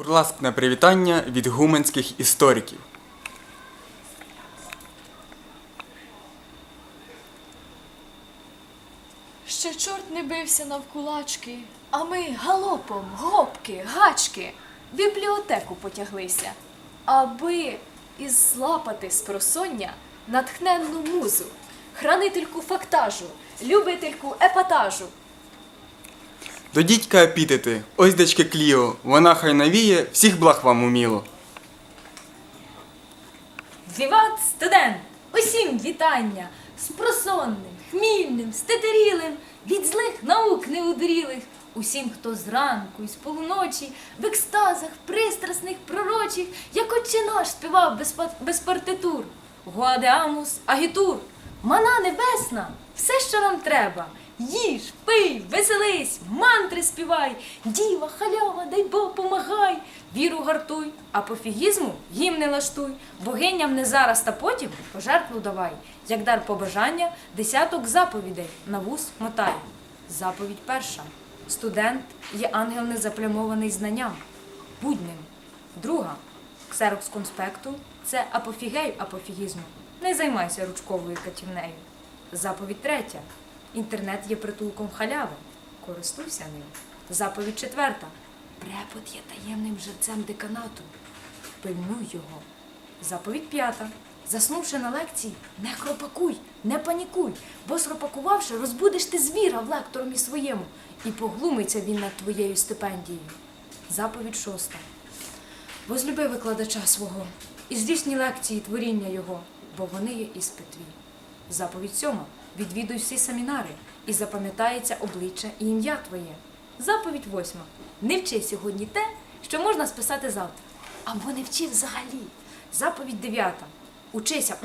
Бурласкне привітання від гуменських істориків. Ще чорт не бився навкулачки, а ми галопом, гопки, гачки, в бібліотеку потяглися, аби із злапати з просоння натхненну музу, хранительку фактажу, любительку епатажу. До дідька епітети, ось дечки Кліо, вона хай навіє, всіх благ вам уміло. Віват студент! Усім вітання! Спросонним, хмільним, стетерілим, від злих наук неудурілих, усім, хто зранку і з полуночі, в екстазах пристрасних пророчих, як отче наш співав без, без партитур. Гуадеамус, агітур, мана небесна, все, що нам треба. Їж, пий, веселись, мантри співай, діва, халява, дай Бог помагай, віру гартуй, а пофігізму гімни лаштуй, богиням не зараз та потім пожертву давай, як дар побажання, десяток заповідей на вуз мотай. Заповідь перша. Студент є ангел незаплямований знанням. Будь ним. Друга. Ксерокс конспекту це апофігей апофігізму. Не займайся ручковою катівнею. Заповідь третя. Інтернет є притулком халяви. Користуйся ним. Заповідь четверта. Препод є таємним жерцем деканату. Пильнуй його. Заповідь п'ята. Заснувши на лекції, не хропакуй, не панікуй, бо схропакувавши, розбудиш ти звіра в лекторомі своєму, і поглумиться він над твоєю стипендією. Заповідь шоста. Возлюби викладача свого і здійсні лекції творіння його, бо вони є іспит твій. Заповідь сьома. Відвідуй всі семінари, і запам'ятається обличчя і ім'я твоє. Заповідь восьма. Не вчи сьогодні те, що можна списати завтра. Або не вчи взагалі. Заповідь дев'ята. Учися,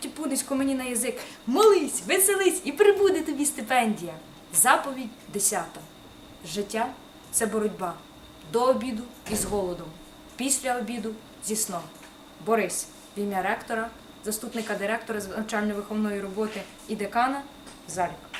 тіпунечко мені на язик. Молись, веселись і прибуде тобі стипендія. Заповідь десята. Життя це боротьба. До обіду і з голодом. Після обіду зі сном. Борис, в ім'я ректора, заступника директора з навчально-виховної роботи і декана Залік.